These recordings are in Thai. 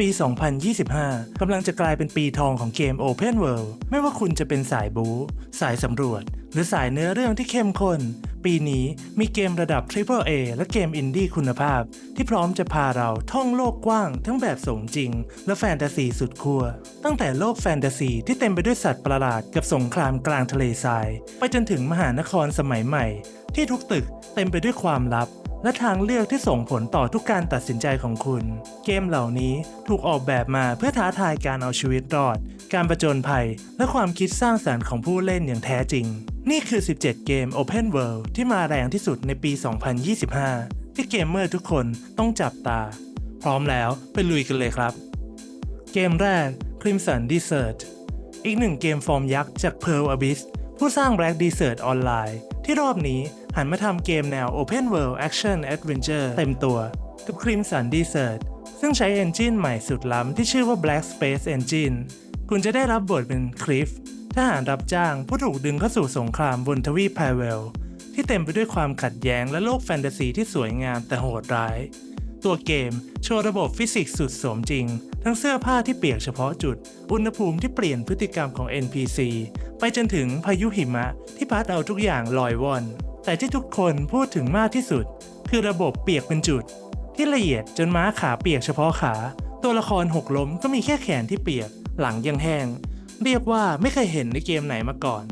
ปี 2025 กำลังจะกลายเป็นปีทองของเกม Open World ไม่ว่าคุณจะเป็นสายบู๊ สายสำรวจ หรือสายเนื้อเรื่องที่เข้มข้น ปีนี้มีเกมระดับ Triple A และเกมอินดี้คุณภาพ ที่พร้อมจะพาเราท่องโลกกว้าง ทั้งแบบสมจริง และแฟนตาซีสุดขั้ว ตั้งแต่โลกแฟนตาซีที่เต็มไปด้วยสัตว์ประหลาดกับสงครามกลางทะเลทราย ไปจนถึงมหานครสมัยใหม่ ที่ทุกตึกเต็มไปด้วยความลับ และทางเลือกที่ส่งผลต่อทุกการตัดสินใจของคุณ เกมเหล่านี้ถูกออกแบบมาเพื่อท้าทายการเอาชีวิตรอด การประจนภัย และความคิดสร้างสรรค์ของผู้เล่นอย่างแท้จริง นี่คือ 17 เกม Open World ที่มาแรงที่สุดในปี 2025 ที่เกมเมอร์ทุกคนต้องจับตา พร้อมแล้วไปลุยกันเลยครับ เกมแรก Crimson Desert อีกหนึ่งเกมฟอร์มยักษ์จาก Pearl Abyss ผู้สร้าง Black Desert Online ที่รอบนี้ หันมาทำเกมแนว Open World Action Adventure เต็มตัวกับ Crimson Desert ซึ่งใช้ Engine ใหม่สุดล้ำที่ชื่อว่า Black Space Engine คุณจะได้รับบทเป็นคลิฟทหารรับจ้างผู้ถูกดึงเข้าสู่สงครามบนทวีปไพเวล ที่เต็มไปด้วยความขัดแย้งและโลกแฟนตาซีที่สวยงามแต่โหดร้าย ตัวเกมโชว์ระบบฟิสิกส์สุดสมจริง ทั้งเสื้อผ้าที่เปียกเฉพาะจุด อุณหภูมิที่เปลี่ยนพฤติกรรมของ NPC ไปจนถึงพายุหิมะที่พัดเอาทุกอย่างลอยว่อน แต่ที่ทุกคนพูดถึงมากที่สุด คือระบบเปียกเป็นจุด ที่ละเอียดจนม้าขาเปียกเฉพาะขา ตัวละครหกล้มก็มีแค่แขนที่เปียก หลังยังแห้ง เรียกว่าไม่เคยเห็นในเกมไหนมาก่อน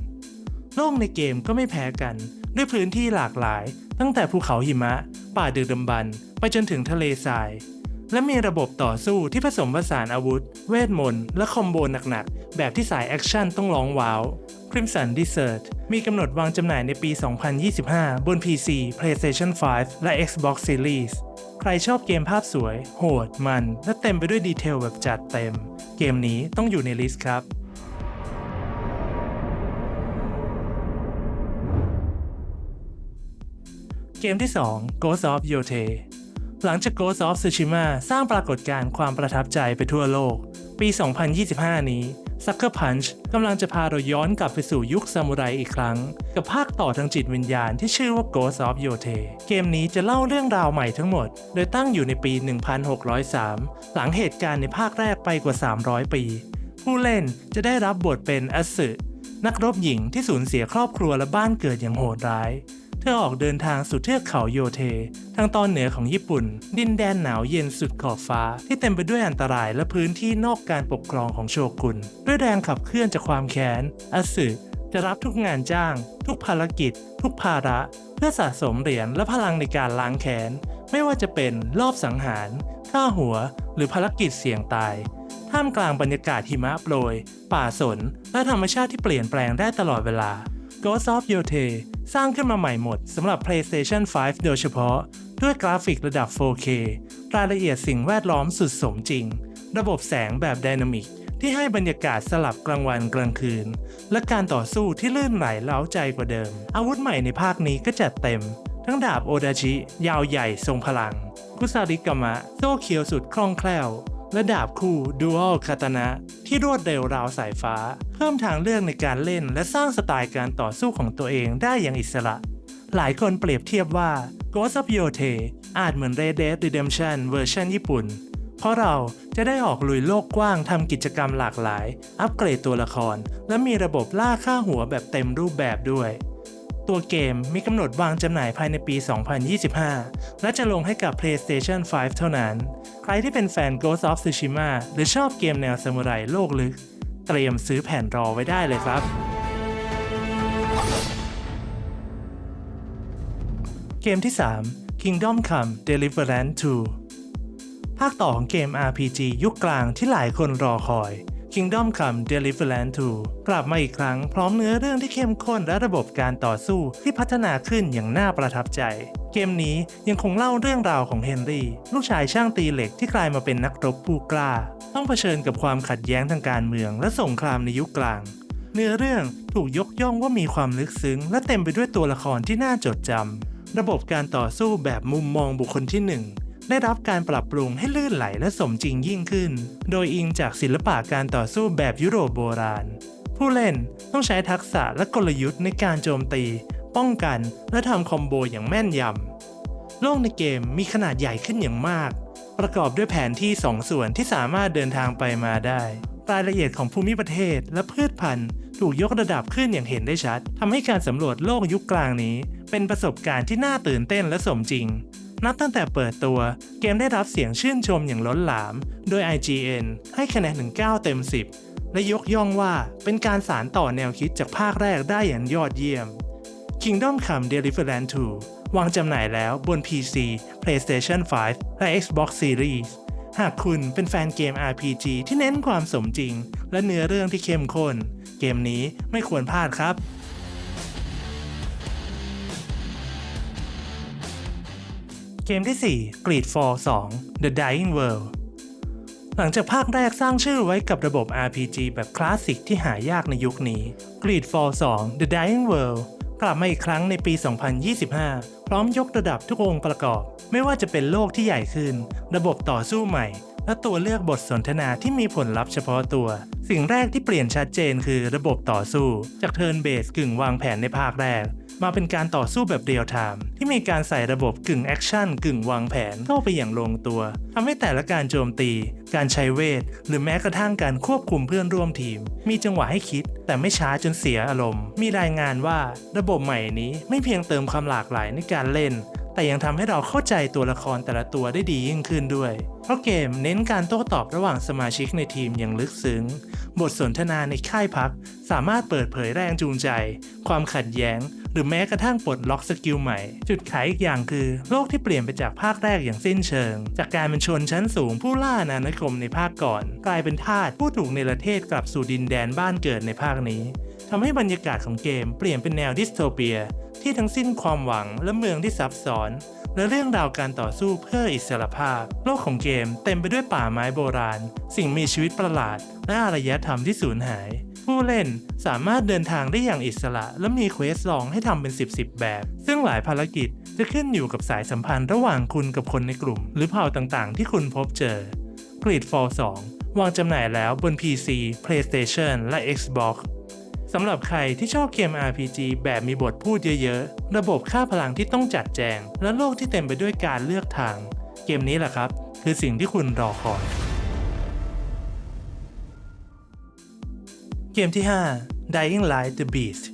โลกในเกมก็ไม่แพ้กัน ด้วยพื้นที่หลากหลาย ตั้งแต่ภูเขาหิมะ ป่าดึกดำบรรไปจนถึงทะเลทราย และมีระบบต่อสู้ที่ผสมผสานอาวุธ เวทมนต์และคอมโบหนักๆ แบบที่สายแอคชั่นต้องร้องว้าว Crimson Desert มีกำหนดวางจำหน่ายในปี 2025 บน PC PlayStation 5 และ Xbox Series ใครชอบเกมภาพสวย โหด มัน และเต็มไปด้วยดีเทลแบบจัดเต็ม เกมนี้ต้องอยู่ในลิสต์ครับเกมที่ 2 Ghost of Yote หลังจาก Ghost of Tsushima สร้างปรากฏการณ์ความประทับใจไปทั่วโลก ปี 2025 นี้ Sucker Punch กำลังจะพาเราย้อนกลับไปสู่ยุคซามูไรอีกครั้ง กับภาคต่อทางจิตวิญญาณที่ชื่อว่า Ghost of Yote เกมนี้จะเล่าเรื่องราวใหม่ทั้งหมด โดยตั้งอยู่ในปี 1603 หลังเหตุการณ์ในภาคแรกไปกว่า 300 ปี ผู้เล่นจะได้รับบทเป็นอสึนักรบหญิงที่สูญเสียครอบครัวและบ้านเกิดอย่างโหดร้าย เธอออกเดินทางสู่เทือกเขาโยเท ทางตอนเหนือของญี่ปุ่น ดินแดนหนาวเย็นสุดขอบฟ้า ที่เต็มไปด้วยอันตรายและพื้นที่นอกการปกครองของโชกุน ด้วยแรงขับเคลื่อนจากความแค้นอสึจะรับทุกงานจ้าง ทุกภารกิจ ทุกภาระ เพื่อสะสมเหรียญและพลังในการล้างแค้น ไม่ว่าจะเป็นรอบสังหารฆ่าหัว หรือภารกิจเสี่ยงตาย ท่ามกลางบรรยากาศหิมะโปรย ป่าสน และธรรมชาติที่เปลี่ยนแปลงได้ตลอดเวลา Ghost of Yote สร้างขึ้นมาใหม่หมดสำหรับ PlayStation 5 โดยเฉพาะ ด้วยกราฟิกระดับ 4K รายละเอียดสิ่งแวดล้อมสุดสมจริง ระบบแสงแบบไดนามิกที่ให้บรรยากาศสลับกลางวันกลางคืน และการต่อสู้ที่ลื่นไหลเล้าใจกว่าเดิม อาวุธใหม่ในภาคนี้ก็จัดเต็ม ทั้งดาบโอดาชิ ยาวใหญ่ทรงพลังกุซาริกามะ โซ่เขียวสุดคล่องแคล่ว และดาบคู่ดูอัลคาตานะที่รวดเร็วราวสายฟ้า เพิ่มทางเลือกในการเล่นและสร้างสไตล์การต่อสู้ของตัวเองได้อย่างอิสระ หลายคนเปรียบเทียบว่า Ghost of Yote อาจเหมือน Red Dead Redemption เวอร์ชันญี่ปุ่น เพราะเราจะได้ออกลุยโลกกว้างทำกิจกรรมหลากหลาย อัปเกรดตัวละคร และมีระบบล่าค่าหัวแบบเต็มรูปแบบด้วย ตัวเกมมีกำหนดวางจำหน่ายภายในปี 2025 และจะลงให้กับ PlayStation 5 เท่านั้น ใครที่เป็นแฟน Ghost of Tsushima หรือชอบเกมแนวซามูไรโลกลึก เตรียมซื้อแผ่นรอไว้ได้เลยครับ เกมที่ 3 Kingdom Come Deliverance 2 ภาคต่อของเกม RPG ยุคกลางที่หลายคนรอคอย Kingdom Come Deliverance 2 กลับมาอีกครั้งพร้อมเนื้อเรื่องที่เข้มข้นและระบบการต่อสู้ที่พัฒนาขึ้นอย่างน่าประทับใจ เกมนี้ยังคงเล่าเรื่องราวของเฮนรี่ ลูกชายช่างตีเหล็กที่กลายมาเป็นนักรบผู้กล้า ต้องเผชิญกับความขัดแย้งทางการเมืองและสงครามในยุคกลาง เนื้อเรื่องถูกยกย่องว่ามีความลึกซึ้ง และเต็มไปด้วยตัวละครที่น่าจดจำระบบการต่อสู้แบบมุมมองบุคคลที่หนึ่ง ได้รับการปรับปรุงให้ลื่นไหลและสมจริงยิ่งขึ้น โดยอิงจากศิลปะการต่อสู้แบบยุโรปโบราณ ผู้เล่นต้องใช้ทักษะและกลยุทธ์ในการโจมตี ป้องกัน และทำคอมโบอย่างแม่นยำ โลกในเกมมีขนาดใหญ่ขึ้นอย่างมาก ประกอบด้วยแผนที่2ส่วนที่สามารถเดินทางไปมาได้รายละเอียดของภูมิประเทศและพืชพันธุ์ถูกยกระดับขึ้นอย่างเห็นได้ชัดทำให้การสำรวจโลกยุคกลางนี้ เป็นประสบการณ์ที่น่าตื่นเต้นและสมจริง นับตั้งแต่เปิดตัว เกมได้รับเสียงชื่นชมอย่างล้นหลาม โดย IGN ให้คะแนนถึง 9 เต็ม 10 และยกย่องว่าเป็นการสารต่อแนวคิดจากภาคแรกได้อย่างยอดเยี่ยม Kingdom Come Deliverance 2 วางจำหน่ายแล้วบน PC, PlayStation 5 และ Xbox Series หากคุณเป็นแฟนเกม RPG ที่เน้นความสมจริง และเนื้อเรื่องที่เข้มข้น เกมนี้ไม่ควรพลาดครับ กมที่ 4 Greedfall 2 The Dying World หลังจากภาคแรกสร้างชื่อไว้กับระบบ RPG แบบคลาสสิกที่หายากในยุคนี้ Greedfall 2 The Dying World กลับมาอีกครั้งในปี 2025 พร้อมยกระดับทุกองค์ประกอบ ไม่ว่าจะเป็นโลกที่ใหญ่ขึ้น ระบบต่อสู้ใหม่ และตัวเลือกบทสนทนาที่มีผลลัพธ์เฉพาะตัว สิ่งแรกที่เปลี่ยนชัดเจนคือระบบต่อสู้ จากเทิร์นเบสกึ่งวางแผนในภาคแรก มาเป็นการต่อสู้แบบเรียลไทม์ที่มีการใส่ระบบกึ่งแอคชั่นกึ่งวางแผนเข้าไปอย่างลงตัวทำให้แต่ละการโจมตี การใช้เวท หรือแม้กระทั่งการควบคุมเพื่อนร่วมทีม มีจังหวะให้คิด แต่ไม่ช้าจนเสียอารมณ์ มีรายงานว่าระบบใหม่นี้ไม่เพียงเติมความหลากหลายในการเล่น แต่ยังทำให้เราเข้าใจตัวละครแต่ละตัวได้ดียิ่งขึ้นด้วยเพราะเกมเน้นการโต้ตอบระหว่างสมาชิกในทีมอย่างลึกซึ้ง บทสนทนาในค่ายพัก สามารถเปิดเผยแรงจูงใจ ความขัดแย้ง หรือแม้กระทั่งปลดล็อกสกิลใหม่ จุดขายอีกอย่างคือ โลกที่เปลี่ยนไปจากภาคแรกอย่างสิ้นเชิง จากการเป็นชนชั้นสูงผู้ล่าอาณานิคมในภาคก่อน กลายเป็นทาสผู้ถูกเนประเทศกลับสู่ดินแดนบ้านเกิดในภาคนี้ทำให้บรรยากาศของเกมเปลี่ยนเป็นแนวดิสโทเปีย ที่ทั้งสิ้นความหวังและเมืองที่ซับซ้อนและเรื่องราวการต่อสู้เพื่ออิสรภาพ โลกของเกมเต็มไปด้วยป่าไม้โบราณ สิ่งมีชีวิตประหลาด และอารยธรรมที่สูญหาย ผู้เล่นสามารถเดินทางได้อย่างอิสระ และมีเควสลองให้ทำเป็น 10 10 แบบ ซึ่งหลายภารกิจจะขึ้นอยู่กับสายสัมพันธ์ระหว่างคุณกับคนในกลุ่ม หรือเผ่าต่างๆ ที่คุณพบเจอ Greedfall 2 วางจำหน่ายแล้วบน PC, PlayStation และ Xbox สำหรับใครที่ชอบเกม RPG แบบมีบทพูดเยอะๆ ระบบค่าพลังที่ต้องจัดแจง และโลกที่เต็มไปด้วยการเลือกทาง เกมนี้แหละครับ คือสิ่งที่คุณรอคอย เกมที่ 5 Dying Light The Beast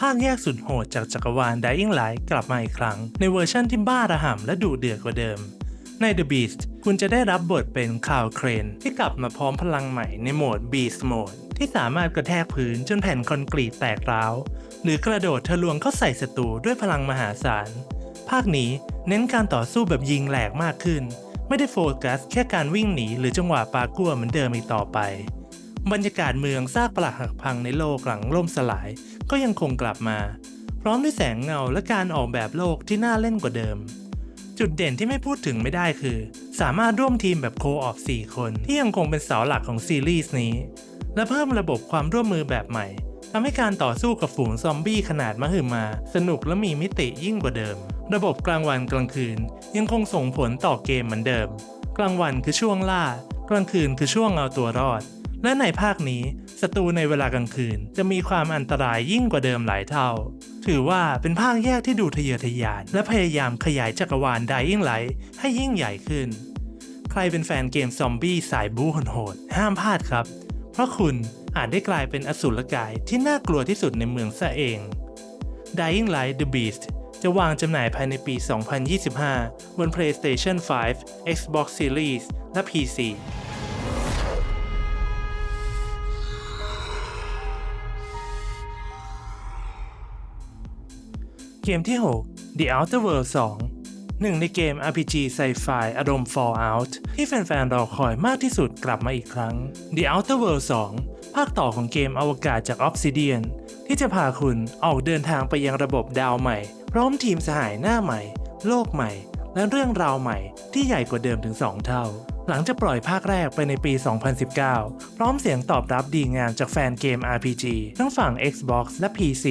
ภาคแยกสุดโหดจากจักรวาล Dying Light กลับมาอีกครั้ง ในเวอร์ชั่นที่บ้าระห่ำและดุเดือดกว่าเดิม ใน The Beast คุณจะได้รับบทเป็นคาวเครน ที่กลับมาพร้อมพลังใหม่ในโหมด Beast Mode ที่สามารถกระแทกพื้นจนแผ่นคอนกรีตแตกร้าว หรือกระโดดทะลวงเข้าใส่ศัตรูด้วยพลังมหาศาล ภาคนี้เน้นการต่อสู้แบบยิงแหลกมากขึ้น ไม่ได้โฟกัสแค่การวิ่งหนีหรือจังหวะปากัวเหมือนเดิมอีกต่อไป บรรยากาศเมืองซากปรักหักพังในโลกหลังล่มสลาย ก็ยังคงกลับมา พร้อมด้วยแสงเงาและการออกแบบโลกที่น่าเล่นกว่าเดิม จุดเด่นที่ไม่พูดถึงไม่ได้คือ สามารถร่วมทีมแบบโคออฟ4 คนที่ยังคงเป็นเสาหลักของซีรีส์นี้ และเพิ่มระบบความร่วมมือแบบใหม่ทำให้การต่อสู้กับฝูงซอมบี้ขนาดมหึมา สนุกและมีมิติยิ่งกว่าเดิม ระบบกลางวันกลางคืน ยังคงส่งผลต่อเกมเหมือนเดิม กลางวันคือช่วงล่า กลางคืนคือช่วงเอาตัวรอด และในภาคนี้ศัตรูในเวลากลางคืน จะมีความอันตรายยิ่งกว่าเดิมหลายเท่า ถือว่าเป็นภาคแยกที่ดูทะเยอทะยาน และพยายามขยายจักรวาล Dying Light ให้ยิ่งใหญ่ขึ้น ใครเป็นแฟนเกมซอมบี้สายบู๊โหดห้ามพลาดครับ เพราะคุณอาจได้กลายเป็นอสุรกายที่น่ากลัวที่สุดในเมืองซะเอง Dying Light The Beast จะวางจำหน่ายภายในปี 2025 บน PlayStation 5 Xbox Series และ PC เกมที่ 6 The Outer World 2 หนึ่งในเกม RPG Sci-Fi อารมณ์ Fallout ที่แฟนๆรอคอยมากที่สุดกลับมาอีกครั้ง The Outer World 2 ภาคต่อของเกมอวกาศจาก Obsidian ที่จะพาคุณออกเดินทางไปยังระบบดาวใหม่ พร้อมทีมสหายหน้าใหม่ โลกใหม่ และเรื่องราวใหม่ที่ใหญ่กว่าเดิมถึง 2 เท่าหลังจากปล่อยภาคแรกไปในปี 2019 พร้อมเสียงตอบรับดีงามจากแฟนเกม RPG ทั้งฝั่ง Xbox และ PC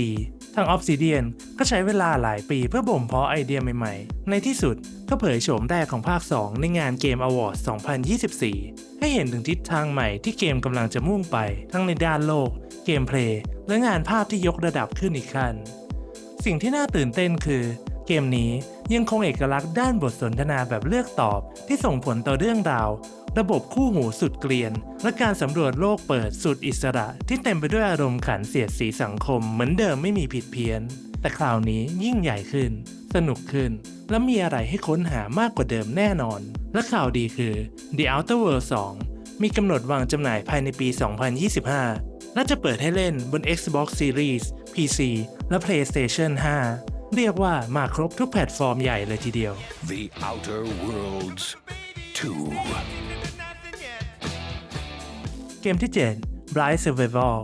ทาง Obsidian ก็ใช้เวลาหลายปีเพื่อบ่มเพาะไอเดียใหม่ๆ ในที่สุดก็เผยโฉมแรกของภาค 2 ในงานเกม Awards 2024 ให้เห็นถึงทิศทางใหม่ที่เกมกำลังจะมุ่งไป ทั้งในด้านโลก เกมเพลย์และงานภาพที่ยกระดับขึ้นอีกขั้น สิ่งที่น่าตื่นเต้นคือ เกมนี้ยังคงเอกลักษณ์ด้านบทสนทนาแบบเลือกตอบที่ส่งผลต่อเรื่องราว ระบบคู่หูสุดเกลียน และการสำรวจโลกเปิดสุดอิสระ ที่เต็มไปด้วยอารมณ์ขันเสียดสีสังคมเหมือนเดิมไม่มีผิดเพี้ยน แต่คราวนี้ยิ่งใหญ่ขึ้น สนุกขึ้น และมีอะไรให้ค้นหามากกว่าเดิมแน่นอน และข่าวดีคือ The Outer World 2 มีกำหนดวางจำหน่ายภายในปี 2025 และจะเปิดให้เล่นบน Xbox Series PC และ PlayStation 5 เรียกว่ามาครบทุกแพลตฟอร์มใหญ่เลยทีเดียว The Outer Worlds 2. เกมที่ 7 Bright Survival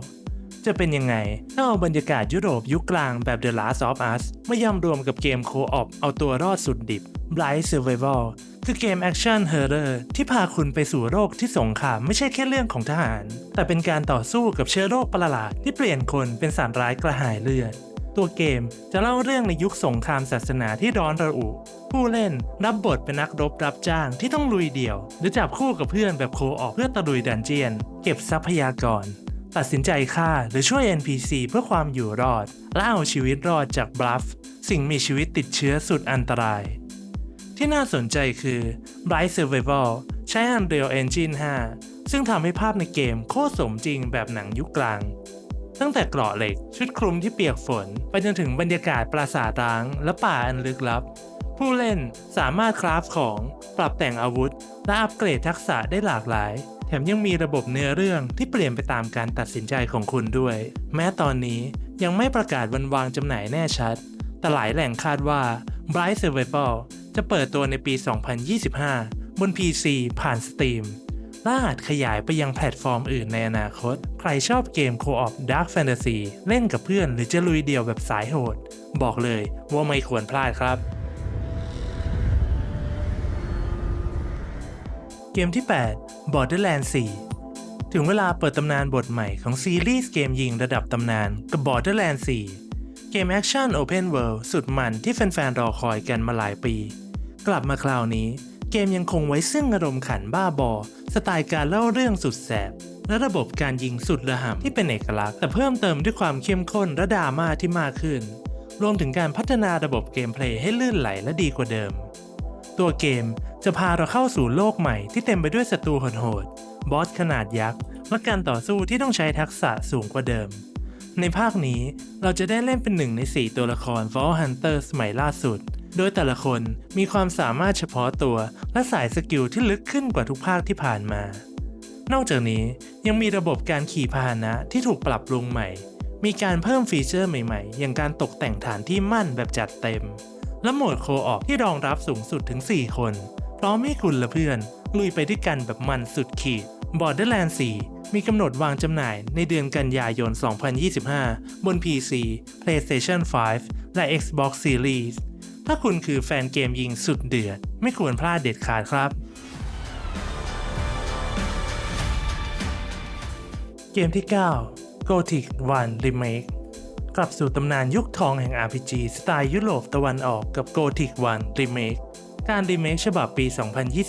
จะเป็นยังไง ถ้าเอาบรรยากาศยุโรปยุคกลางแบบ The Last of Us มายำรวมกับเกมโคออปเอาตัวรอดสุดดิบ Bright Survival คือเกมแอคชั่นเฮอร์เรอร์ที่พาคุณไปสู่โลกที่สงครามไม่ใช่แค่เรื่องของทหาร แต่เป็นการต่อสู้กับเชื้อโรคประหลาดที่เปลี่ยนคนเป็นสัตว์ร้ายกระหายเลือด ตัวเกมจะเล่าเรื่องในยุคสงครามศาสนาที่ร้อนระอุ ผู้เล่นรับบทเป็นนักรบรับจ้างที่ต้องลุยเดี่ยว หรือจับคู่กับเพื่อนแบบโคออกเพื่อตะลุยดันเจียน เก็บทรัพยากร ตัดสินใจฆ่าหรือช่วย NPC เพื่อความอยู่รอดและเอาชีวิตรอดจากบลัฟ สิ่งมีชีวิตติดเชื้อสุดอันตราย ที่น่าสนใจคือ Bright Survival ใช้ Unreal Engine 5 ซึ่งทำให้ภาพในเกมโคตรสมจริงแบบหนังยุคกลาง ตั้งแต่เกราะเหล็ก ชุดคลุมที่เปียกฝน ไปจนถึงบรรยากาศปราสาทร้าง และป่าอันลึกลับ ผู้เล่นสามารถคราฟของ ปรับแต่งอาวุธ และอัปเกรดทักษะได้หลากหลาย แถมยังมีระบบเนื้อเรื่องที่เปลี่ยนไปตามการตัดสินใจของคุณด้วย แม้ตอนนี้ยังไม่ประกาศวันวางจำหน่ายแน่ชัด แต่หลายแหล่งคาดว่า Bright Survival จะเปิดตัวในปี 2025 บน PC ผ่าน Steam และอาจขยายไปยังแพลตฟอร์มอื่นในอนาคต ใครชอบเกม Co-op Dark Fantasy เล่นกับเพื่อนหรือจะลุยเดี่ยวแบบสายโหด บอกเลยว่าไม่ควรพลาดครับ เกมที่ 8 Borderlands 4ถึงเวลาเปิดตำนานบทใหม่ของซีรีส์เกมยิงระดับตำนานกับ Borderlands 4 เกมแอคชั่น Open World สุดมันที่แฟนๆ รอคอยกันมาหลายปี กลับมาคราวนี้ เกมยังคงไว้ซึ่งอารมณ์ขันบ้าบอ สไตล์การเล่าเรื่องสุดแสบ และระบบการยิงสุดระห่ำที่เป็นเอกลักษณ์ แต่เพิ่มเติมด้วยความเข้มข้นและดราม่าที่มากขึ้น รวมถึงการพัฒนาระบบเกมเพลย์ให้ลื่นไหลและดีกว่าเดิม ตัวเกมจะพาเราเข้าสู่โลกใหม่ที่เต็มไปด้วยศัตรูโหดๆบอสขนาดยักษ์และการต่อสู้ที่ต้องใช้ทักษะสูงกว่าเดิม ในภาคนี้เราจะได้เล่นเป็นหนึ่งใน 4 ตัวละคร Vault Hunter สมัยล่าสุด โดยแต่ละคนมีความสามารถเฉพาะตัวและสายสกิลที่ลึกขึ้นกว่าทุกภาคที่ผ่านมา นอกจากนี้ยังมีระบบการขี่พาหนะที่ถูกปรับปรุงใหม่ มีการเพิ่มฟีเจอร์ใหม่ๆ อย่างการตกแต่งฐานที่มั่นแบบจัดเต็ม และโหมดโคออกที่รองรับสูงสุดถึง 4 คน พร้อมให้คุณและเพื่อน ลุยไปด้วยกันแบบมันสุดขีด Borderlands 4 มีกำหนดวางจำหน่ายในเดือนกันยายน 2025 บน PC PlayStation 5 และ Xbox Series ถ้าคุณคือแฟนเกมยิงสุดเดือด ไม่ควรพลาดเด็ดขาดครับ เกมที่ 9 Gothic 1 Remake กลับสู่ตำนานยุคทองแห่ง RPG สไตล์ยุโรปตะวันออกกับ Gothic 1 Remake การรีเมคฉบับปี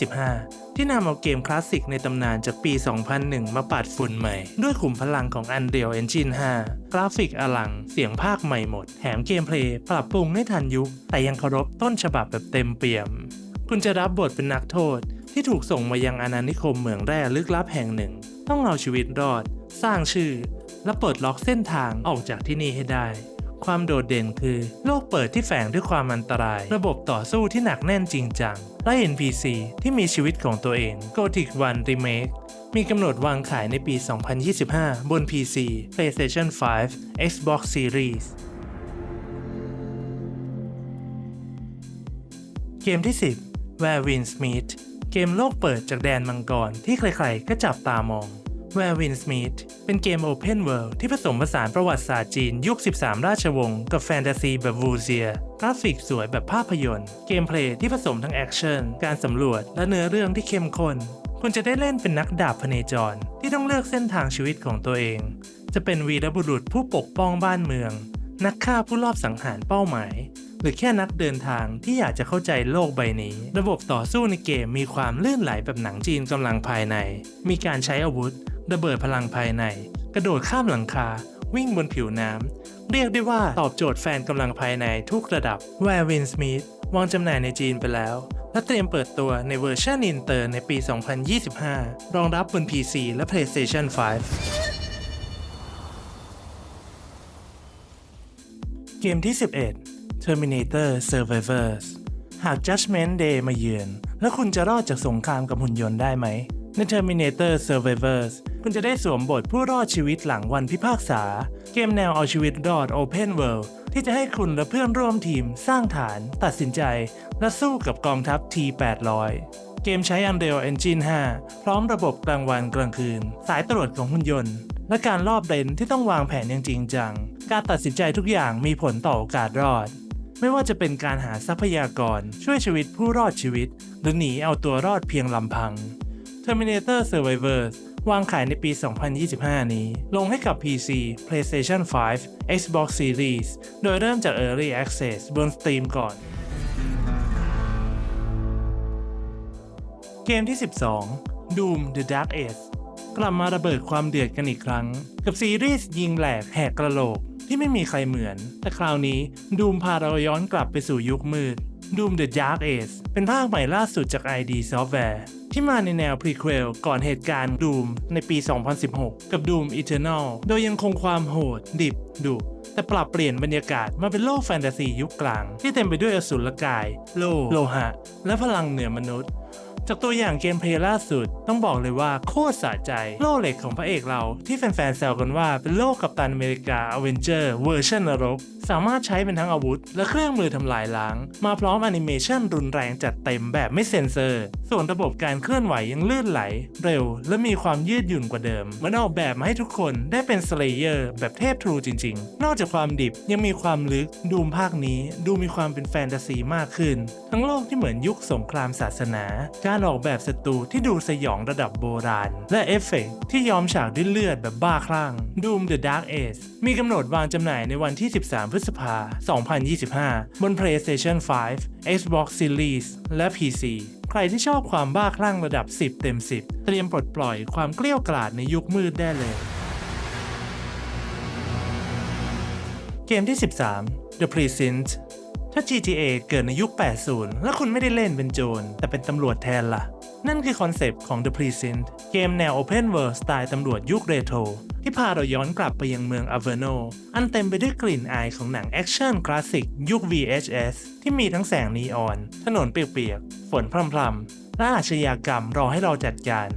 2025 ที่นำเอาเกมคลาสสิกในตำนานจากปี 2001 มาปัดฝุ่นใหม่ ด้วยขุมพลังของ Unreal Engine 5 กราฟิกอลัง เสียงภาคใหม่หมด แถมเกมเพลย์ปรับปรุงให้ทันยุค แต่ยังเคารพต้นฉบับแบบเต็มเปี่ยม คุณจะรับบทเป็นนักโทษ ที่ถูกส่งมายังอาณานิคมเหมืองแร่ลึกลับแห่งหนึ่ง ต้องเอาชีวิตรอด สร้างชื่อ และเปิดล็อกเส้นทางออกจากที่นี่ให้ได้ ความโดดเด่นคือ โลกเปิดที่แฝงด้วยความอันตราย ระบบต่อสู้ที่หนักแน่นจริงจัง และ NPC ที่มีชีวิตของตัวเอง Gothic 1 Remake มีกำหนดวางขายในปี 2025 บน PC PlayStation 5 Xbox Series เกมที่ 10 Where Winds Meet เกมโลกเปิดจากแดนมังกรที่ใครๆ ก็จับตามอง Where Winds Meet เป็นเกม Open World ที่ผสมผสานประวัติศาสตร์จีนยุค 13 ราชวงศ์กับแฟนตาซีแบบวูเซียกราฟิกสวยแบบภาพยนตร์ เกมเพลย์ที่ผสมทั้งแอคชั่น การสำรวจ และเนื้อเรื่องที่เข้มข้น คุณจะได้เล่นเป็นนักดาบพเนจร ที่ต้องเลือกเส้นทางชีวิตของตัวเอง จะเป็นวีรบุรุษผู้ปกป้องบ้านเมือง นักฆ่าผู้ลอบสังหารเป้าหมาย หรือแค่นักเดินทางที่อยากจะเข้าใจโลกใบนี้ ระบบต่อสู้ในเกมมีความลื่นไหลแบบหนังจีนกำลังภายใน มีการใช้อาวุธ ระเบิดพลังภายใน กระโดดข้ามหลังคา วิ่งบนผิวน้ำ เรียกได้ว่าตอบโจทย์แฟนกำลังภายในทุกระดับ Where Winds Meet วางจำหน่ายในจีนไปแล้ว และเตรียมเปิดตัวในเวอร์ชันอินเตอร์ในปี 2025 รองรับบน PC และ PlayStation 5 เกมที่ 11 Terminator Survivors หาก Judgment Day มาเยือน แล้วคุณจะรอดจากสงครามกับหุ่นยนต์ได้ไหม ใน Terminator Survivors คุณจะได้สวมบทผู้รอดชีวิตหลังวันพิพากษา เกมแนวเอาชีวิตรอด Open World ที่จะให้คุณและเพื่อนร่วมทีมสร้างฐาน ตัดสินใจ และสู้กับกองทัพ T800 เกมใช้ Unreal Engine 5 พร้อมระบบกลางวันกลางคืน สายตรวจของหุ่นยนต์ และการรอบเลนที่ต้องวางแผนอย่างจริงจัง การตัดสินใจทุกอย่างมีผลต่อโอกาสรอด ไม่ว่าจะเป็นการหาทรัพยากรช่วยชีวิตผู้รอดชีวิต หรือหนีเอาตัวรอดเพียงลำพัง Terminator Survivors วางขายในปี 2025 นี้ ลงให้กับ PC, PlayStation 5, Xbox Series โดยเริ่มจาก Early Access บน Steam ก่อน เกมที่ 12 Doom The Dark Age กลับมาระเบิดความเดือดกันอีกครั้ง กับซีรีส์ยิงแหลกแหกกระโหลกที่ไม่มีใครเหมือน แต่คราวนี้ Doom พาเราย้อนกลับไปสู่ยุคมืด Doom The Dark Age เป็นภาคใหม่ล่าสุดจาก ID Software ที่มาในแนวพรีเควลก่อนเหตุการณ์ดูมในปี 2016 กับดูมอีเทอร์นอลโดยยังคงความโหด ดิบ ดุแต่ปรับเปลี่ยนบรรยากาศมาเป็นโลกแฟนตาซียุคกลาง ที่เต็มไปด้วยอสุรกาย โลโลหะ และพลังเหนือมนุษย์ จากตัวอย่างเกมเพลย์ล่าสุด ต้องบอกเลยว่าโคตรสะใจ โล่เหล็กของพระเอกเรา ที่แฟนๆแซวกันว่าเป็นโล่กัปตันอเมริกาอเวนเจอร์เวอร์ชันนรก สามารถใช้เป็นทั้งอาวุธ และเครื่องมือทำลายล้าง มาพร้อมแอนิเมชันรุนแรงจัดเต็มแบบไม่เซ็นเซอร์ ส่วนระบบการเคลื่อนไหวยังลื่นไหล เร็ว และมีความยืดหยุ่นกว่าเดิมเหมันออกแบบมาให้ทุกคนได้เป็นสเลเยอร์แบบเทพทรูจริง ๆ นอกจากความดิบยังมีความลึกดูมภาคนี้ ดูมีความเป็นแฟนตาซีมากขึ้น ทั้งโลกที่เหมือนยุคสงครามศาสนาการการออกแบบศัตรูที่ดูสยองระดับโบราณ และเอฟเฟกต์ที่ยอมฉากด้วยเลือดแบบบ้าคลั่ง Doom The Dark Age มีกำหนดวางจำหน่ายในวันที่ 13 พฤษภา 2025 บน PlayStation 5 Xbox Series และ PC ใครที่ชอบความบ้าคลั่งระดับ 10 เต็ม 10 เตรียมปลดปล่อยความเกลี้ยวกล่อดในยุคมืดได้เลย เกมที่ 13 The Precinct ถ้า GTA เกิดในยุค 80 แล้วคุณไม่ได้เล่นเป็นโจร แต่เป็นตำรวจแทนล่ะ นั่นคือคอนเซปต์ของ The Precinct เกมแนว Open World สไตล์ตำรวจยุคเรโทรที่พาเราย้อนกลับไปยังเมืองอเวโนอันเต็มไปด้วยกลิ่นอายของหนังแอคชั่นคลาสสิกยุค VHS ที่มีทั้งแสงนีออน ถนนเปียกๆ ฝนพรำๆ และอาชญากรรมรอให้เราจัดการ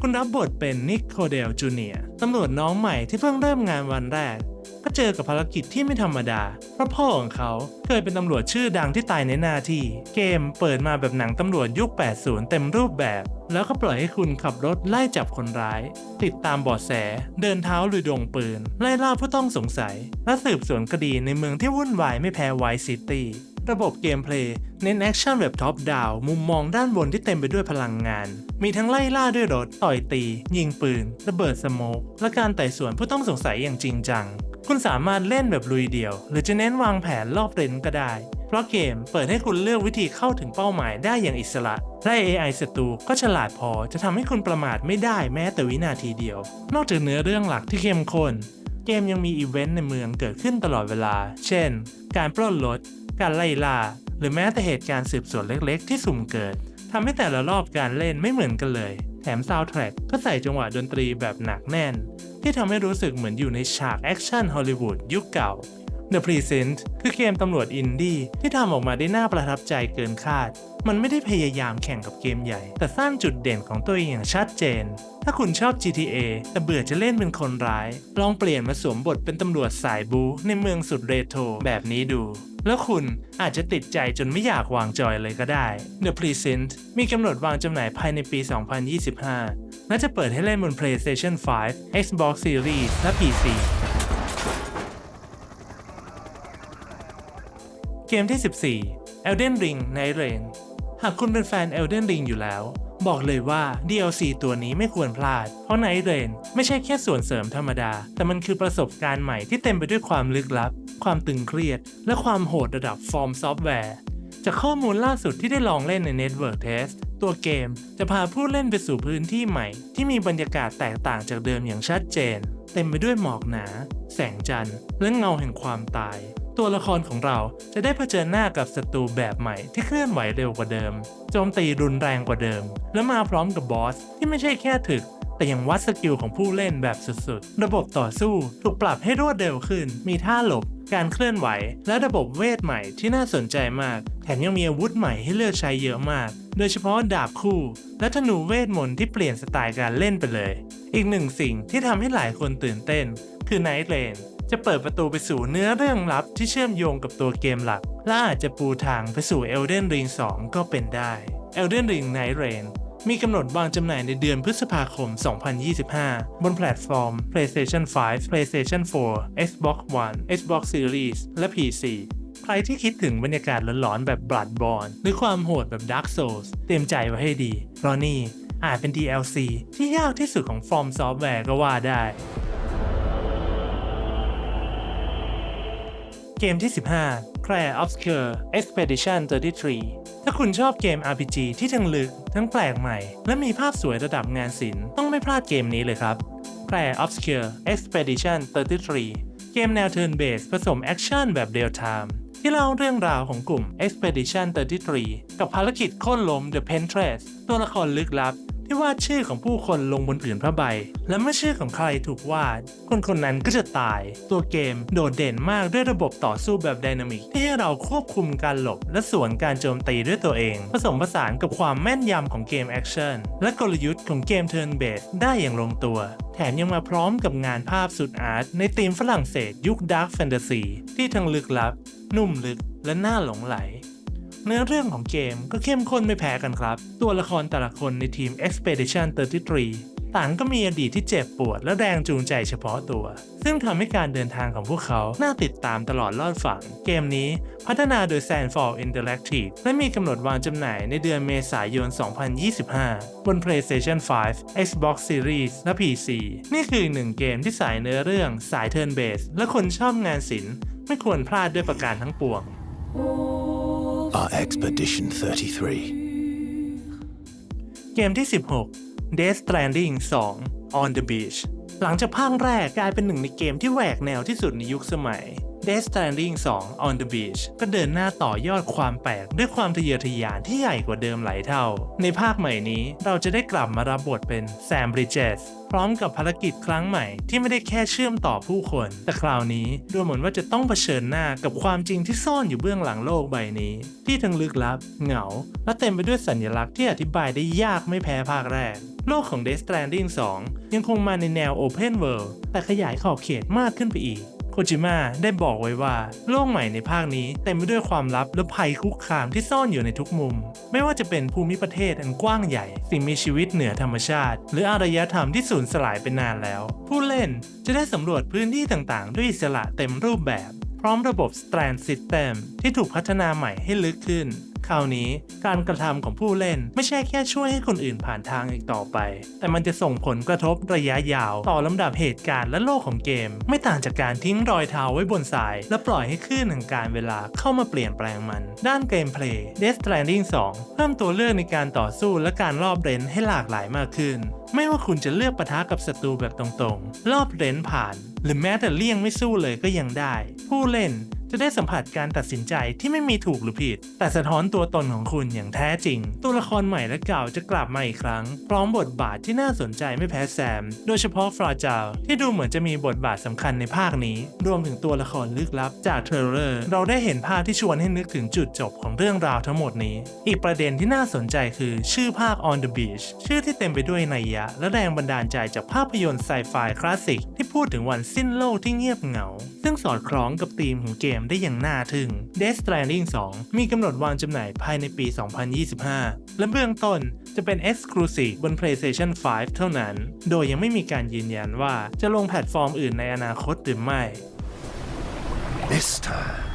คุณรับบทเป็นนิกโคเดลจูเนียตำรวจน้องใหม่ที่เพิ่งเริ่มงานวันแรก ก็เจอกับภารกิจที่ไม่ธรรมดา เพราะพ่อของเขาเคยเป็นตำรวจชื่อดังที่ตายในหน้าที่ เกมเปิดมาแบบหนังตำรวจยุค 80 เต็มรูปแบบ แล้วก็ปล่อยให้คุณขับรถไล่จับคนร้าย ติดตามบาะแส เดินเท้าลุยดงปืน ไล่ล่าผู้ต้องสงสัย และสืบสวนคดีในเมืองที่วุ่นวายไม่แพ้ไวซิตี้ระบบเกมเพลย์เน้นแอคชั่นแบบท็อปดาวมุมมองด้านบนที่เต็มไปด้วยพลังงาน มีทั้งไล่ล่าด้วยรถ ต่อยตี ยิงปืน ระเบิดสโมกและการไต่สวนผู้ต้องสงสัยอย่างจริงจัง คุณสามารถเล่นแบบลุยเดี่ยว หรือจะเน้นวางแผนรอบเรนก็ได้ เพราะเกมเปิดให้คุณเลือกวิธีเข้าถึงเป้าหมายได้อย่างอิสระ และ AI ศัตรูก็ฉลาดพอจะทำให้คุณประมาทไม่ได้แม้แต่วินาทีเดียว นอกจากเนื้อเรื่องหลักที่เข้มข้นเกมยังมีอีเวนต์ในเมืองเกิดขึ้นตลอดเวลา เช่น การปล้นรถ การไล่ล่า หรือแม้แต่เหตุการณ์สืบสวนเล็กๆ ที่สุ่มเกิดทำให้แต่ละรอบการเล่นไม่เหมือนกันเลย แถมซาวด์แทร็กก็ใส่จังหวะดนตรีแบบหนักแน่น ที่ทำให้รู้สึกเหมือนอยู่ในฉากแอคชั่นฮอลลีวูดยุคเก่า The Present คือเกมตำรวจอินดี้ที่ทำออกมาได้น่าประทับใจเกินคาด มันไม่ได้พยายามแข่งกับเกมใหญ่ แต่สร้างจุดเด่นของตัวเองอย่างชัดเจน ถ้าคุณชอบ GTA แต่เบื่อจะเล่นเป็นคนร้าย ลองเปลี่ยนมาสวมบทเป็นตำรวจสายบูในเมืองสุดเรโทรแบบนี้ดู แล้วคุณอาจจะติดใจจนไม่อยากวางจอยเลยก็ได้ The Present มีกำหนดวางจำหน่ายภายในปี 2025 และจะเปิดให้เล่นบน PlayStation 5 Xbox Series และ PC เกมที่ 14 Elden Ring Night Rain หากคุณเป็นแฟน Elden Ring อยู่แล้ว บอกเลยว่า DLC ตัวนี้ไม่ควรพลาด เพราะ Night Rain ไม่ใช่แค่ส่วนเสริมธรรมดา แต่มันคือประสบการณ์ใหม่ที่เต็มไปด้วยความลึกลับ ความตึงเครียด และความโหดระดับฟอร์มซอฟต์แวร์จากข้อมูลล่าสุดที่ได้ลองเล่นใน Network Test ตัวเกมจะพาผู้เล่นไปสู่พื้นที่ใหม่ ที่มีบรรยากาศแตกต่างจากเดิมอย่างชัดเจน เต็มไปด้วยหมอกหนา แสงจันทร์และเงาแห่งความตาย ตัวละครของเราจะได้เผชิญหน้ากับศัตรูแบบใหม่ที่เคลื่อนไหวเร็วกว่าเดิม โจมตีรุนแรงกว่าเดิม และมาพร้อมกับบอสที่ไม่ใช่แค่ถึก แต่ยังวัดสกิลของผู้เล่นแบบสุดๆ ระบบต่อสู้ถูกปรับให้รวดเร็วขึ้น มีท่าหลบ การเคลื่อนไหว และระบบเวทใหม่ที่น่าสนใจมาก แถมยังมีอาวุธใหม่ให้เลือกใช้เยอะมาก โดยเฉพาะดาบคู่ และธนูเวทมนต์ที่เปลี่ยนสไตล์การเล่นไปเลย อีกหนึ่งสิ่งที่ทำให้หลายคนตื่นเต้น คือ Night Lane จะเปิดประตูไปสู่เนื้อเรื่องลับที่เชื่อมโยงกับตัวเกมหลัก และอาจจะปูทางไปสู่ Elden Ring 2 ก็เป็นได้ Elden Ring Night Rain มีกำหนดวางจำหน่ายในเดือนพฤษภาคม 2025 บนแพลตฟอร์ม PlayStation 5 PlayStation 4 Xbox One Xbox Series และ PC ใครที่คิดถึงบรรยากาศหลอนๆ แบบ Bloodborne หรือความโหดแบบ Dark Souls เตรียมใจไว้ให้ดี เพราะนี่อาจเป็น DLC ที่ยากที่สุดของ From Software ก็ว่าได้ เกมที่ 15 Clair Obscure Expedition 33 ถ้าคุณชอบเกม RPG ที่ทั้งลึก ทั้งแปลกใหม่ และมีภาพสวยระดับงานศิลป์ต้องไม่พลาดเกมนี้เลยครับ Clair Obscure Expedition 33 เกมแนว Turn Based ผสมแอคชั่นแบบเรียลไทม์ที่เล่าเรื่องราวของกลุ่ม Expedition 33 กับภารกิจโค่นล้ม The Pentress ตัวละครลึกลับ ที่วาดชื่อของผู้คนลงบนผืนผ้าใบ และเมื่อชื่อของใครถูกวาด คนคนนั้นก็จะตาย ตัวเกมโดดเด่นมากด้วยระบบต่อสู้แบบไดนามิกที่ให้เราควบคุมการหลบ และสวนการโจมตีด้วยตัวเอง ผสมผสานกับความแม่นยำของเกมแอคชั่นและกลยุทธ์ของเกมเทิร์นเบสได้อย่างลงตัวแถมยังมาพร้อมกับงานภาพสุดอาร์ตในธีมฝรั่งเศสยุคดาร์กแฟนตาซีที่ทั้งลึกลับ นุ่มลึกและน่าหลงไหล เนื้อเรื่องของเกมก็เข้มข้นไม่แพ้กันครับ ตัวละครแต่ละคนในทีม Expedition 33 ต่างก็มีอดีตที่เจ็บปวดและแรงจูงใจเฉพาะตัว ซึ่งทำให้การเดินทางของพวกเขาน่าติดตามตลอดลอดฝั่ง เกมนี้พัฒนาโดย Sandfall Interactive และมีกำหนดวางจำหน่ายในเดือนเมษายน 2025 บน PlayStation 5 Xbox Series และ PC นี่คืออีกหนึ่งเกมที่สายเนื้อเรื่อง สาย Turn Based และคนชอบงานศิลป์ไม่ควรพลาดด้วยประการทั้งปวง Our Expedition 33. เกมที่ 16 Death Stranding 2 On the Beach หลังจากภาคแรกกลายเป็นหนึ่งในเกมที่แหวกแนวที่สุดในยุคสมัย Death Stranding 2 On the Beach ก็เดินหน้าต่อยอดความแปลกด้วยความทะเยอทะยานที่ใหญ่กว่าเดิมหลายเท่า ในภาคใหม่นี้เราจะได้กลับมารับบทเป็นแซมบริดเจสพร้อมกับภารกิจครั้งใหม่ที่ไม่ได้แค่เชื่อมต่อผู้คน แต่คราวนี้ดูเหมือนว่าจะต้องเผชิญหน้ากับความจริงที่ซ่อนอยู่เบื้องหลังโลกใบนี้ ที่ทั้งลึกลับ เหงา และเต็มไปด้วยสัญลักษณ์ที่อธิบายได้ยากไม่แพ้ภาคแรก โลกของ Death Stranding 2 ยังคงมาในแนว Open World แต่ขยายขอบเขตมากขึ้นไปอีก คจิมะได้บอกไว้ว่า โลกใหม่ในภาคนี้เต็มไปด้วยความลับและภัยคุกคามที่ซ่อนอยู่ในทุกมุม ไม่ว่าจะเป็นภูมิประเทศอันกว้างใหญ่ สิ่งมีชีวิตเหนือธรรมชาติ หรืออารยธรรมที่สูญสลายไปนานแล้ว ผู้เล่นจะได้สำรวจพื้นที่ต่างๆ ด้วยอิสระเต็มรูปแบบ พร้อมระบบ Strand System ที่ถูกพัฒนาใหม่ให้ลึกขึ้น ราวนี้ การกระทำของผู้เล่นไม่ใช่แค่ช่วยให้คนอื่นผ่านทางอีกต่อไป แต่มันจะส่งผลกระทบระยะยาว ต่อลำดับเหตุการณ์และโลกของเกม ไม่ต่างจากการทิ้งรอยเท้าไว้บนทราย และปล่อยให้คลื่นแห่งการเวลาเข้ามาเปลี่ยนแปลงมัน ด้านเกมเพลย์ Death Stranding 2 เพิ่มตัวเลือกในการต่อสู้และการรอบเรนให้หลากหลายมากขึ้น ไม่ว่าคุณจะเลือกปะทะกับศัตรูแบบตรงๆ รอบเรนผ่าน หรือแม้แต่เลี่ยงไม่สู้เลยก็ยังได้ ผู้เล่น จะได้สัมผัสการตัดสินใจที่ไม่มีถูกหรือผิด แต่สะท้อนตัวตนของคุณอย่างแท้จริง ตัวละครใหม่และเก่าจะกลับมาอีกครั้ง พร้อมบทบาทที่น่าสนใจไม่แพ้แซม โดยเฉพาะฟราจาลที่ดูเหมือนจะมีบทบาทสำคัญในภาคนี้ รวมถึงตัวละครลึกลับ จากเทรลเลอร์ เราได้เห็นภาพที่ชวนให้นึกถึงจุดจบของเรื่องราวทั้งหมดนี้ อีกประเด็นที่น่าสนใจคือชื่อภาค On the Beach ชื่อที่เต็มไปด้วยนัยยะ และแรงบันดาลใจจากภาพยนตร์ไซไฟคลาสสิกที่พูดถึงวันสิ้นโลกที่เงียบเหงา ซึ่งสอดคล้องกับธีมของเกมได้อย่างน่าทึ่ง Death Stranding 2 มีกำหนดวางจำหน่ายภายในปี 2025 และเบื้องต้นจะเป็น Exclusive บน PlayStation 5 เท่านั้น โดยยังไม่มีการยืนยันว่าจะลงแพลตฟอร์มอื่นในอนาคตหรือไม่ This time,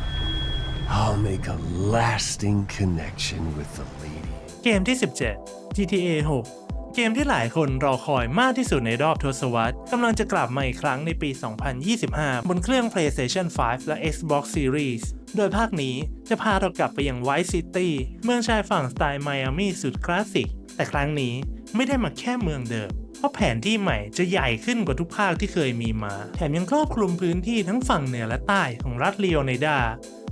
I'll make a lasting connection with the lady. เกมที่ 17 GTA 6 เกมที่หลายคนรอคอยมากที่สุดในรอบทศวรรษกำลังจะกลับมาอีกครั้งในปี 2025 บนเครื่อง PlayStation 5 และ Xbox Series โดยภาคนี้จะพาเรากลับไปยัง Vice City เมืองชายฝั่งสไตล์ไมอามี่สุดคลาสสิก แต่ครั้งนี้ไม่ได้มาแค่เมืองเดิม เพราะแผนที่ใหม่จะใหญ่ขึ้นกว่าทุกภาคที่เคยมีมา แถมยังครอบคลุมพื้นที่ทั้งฝั่งเหนือและใต้ของรัฐลีโอเนดา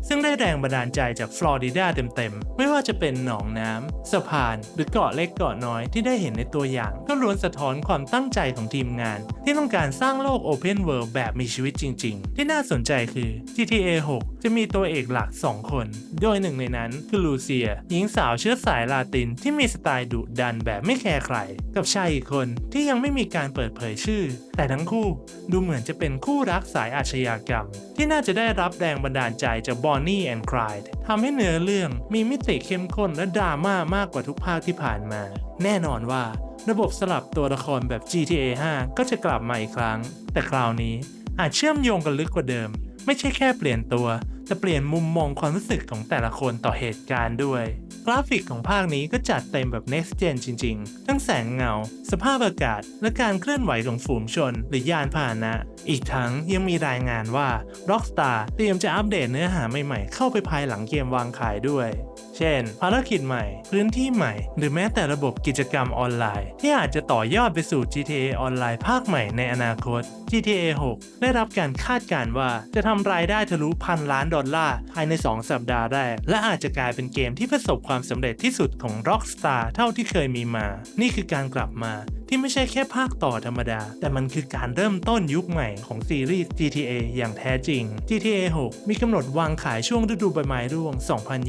ซึ่งได้แรงบันดาลใจจากฟลอริดาเต็มๆ ไม่ว่าจะเป็นหนองน้ำสะพาน หรือเกาะเล็กเกาะน้อยที่ได้เห็นในตัวอย่าง ก็ล้วนสะท้อนความตั้งใจของทีมงาน ที่ต้องการสร้างโลก Open World แบบมีชีวิตจริง ๆ ที่น่าสนใจคือ GTA 6 จะมีตัวเอกหลัก 2 คน โดยหนึ่งในนั้นคือลูเซีย หญิงสาวเชื้อสายลาตินที่มีสไตล์ดุดันแบบไม่แคร์ใคร กับชายอีกคนที่ยังไม่มีการเปิดเผยชื่อ แต่ทั้งคู่ดูเหมือนจะเป็นคู่รักสายอาชญากรรม ที่น่าจะได้รับแรงบันดาลใจจาก Bonnie and Clyde ทำให้เนื้อเรื่องมีมิติเข้มข้นและดราม่ามากกว่าทุกภาคที่ผ่านมา แน่นอนว่า ระบบสลับตัวละครแบบ GTA 5 ก็จะกลับมาอีกครั้ง แต่คราวนี้อาจเชื่อมโยงกันลึกกว่าเดิม ไม่ใช่แค่เปลี่ยนตัวแต่เปลี่ยนมุมมองความรู้สึกของแต่ละคนต่อเหตุการณ์ด้วย กราฟิกของภาคนี้ก็จัดเต็มแบบ next gen จริง ๆ ทั้งแสงเงา สภาพอากาศ และการเคลื่อนไหวของฝูงชน หรือยานพาหนะ อีกทั้งยังมีรายงานว่า Rockstar เตรียมจะอัปเดตเนื้อหาใหม่ๆ เข้าไปภายหลังเกมวางขายด้วย เช่น ภารกิจใหม่ พื้นที่ใหม่ หรือแม้แต่ระบบกิจกรรมออนไลน์ ที่อาจจะต่อยอดไปสู่ GTA ออนไลน์ภาคใหม่ในอนาคต GTA 6 ได้รับการคาดการณ์ว่าจะทำรายได้ทะลุพันล้านดอลลาร์ภายใน 2 สัปดาห์แรก และอาจจะกลายเป็นเกมที่ประสบความสำเร็จที่สุดของ Rockstar เท่าที่เคยมีมา นี่คือการกลับมา ที่ไม่ใช่แค่ภาคต่อธรรมดา แต่มันคือการเริ่มต้นยุคใหม่ของซีรีส์ GTA อย่างแท้จริง GTA 6 มีกำหนดวางขายช่วงฤดูใบไม้ร่วง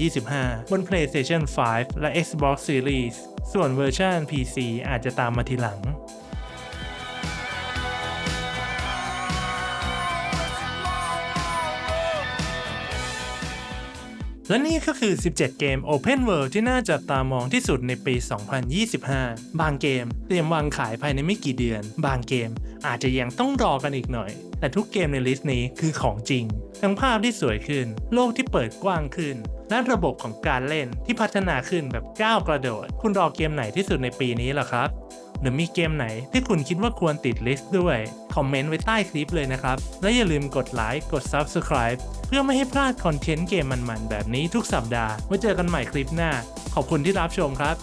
2025 บน PlayStation 5 และ Xbox Series ส่วนเวอร์ชัน PC อาจจะตามมาทีหลัง และนี่ก็คือ 17 เกม Open World ที่น่าจับตามองที่สุดในปี 2025 บางเกมเตรียมวางขายภายในไม่กี่เดือน บางเกมอาจจะยังต้องรอกันอีกหน่อย แต่ทุกเกมในลิสต์นี้คือของจริง ทั้งภาพที่สวยขึ้น โลกที่เปิดกว้างขึ้น และระบบของการเล่นที่พัฒนาขึ้นแบบก้าวกระโดด คุณรอเกมไหนที่สุดในปีนี้ล่ะครับ หรือมีเกมไหนที่คุณคิดว่าควรติดลิสต์ด้วย คอมเมนต์ไว้ใต้คลิปเลยนะครับ และอย่าลืมกดไลค์ กด Subscribe เพื่อไม่ให้พลาดคอนเทนต์เกมมันๆ แบบนี้ทุกสัปดาห์ไว้เจอกันใหม่คลิปหน้า ขอบคุณที่รับชมครับ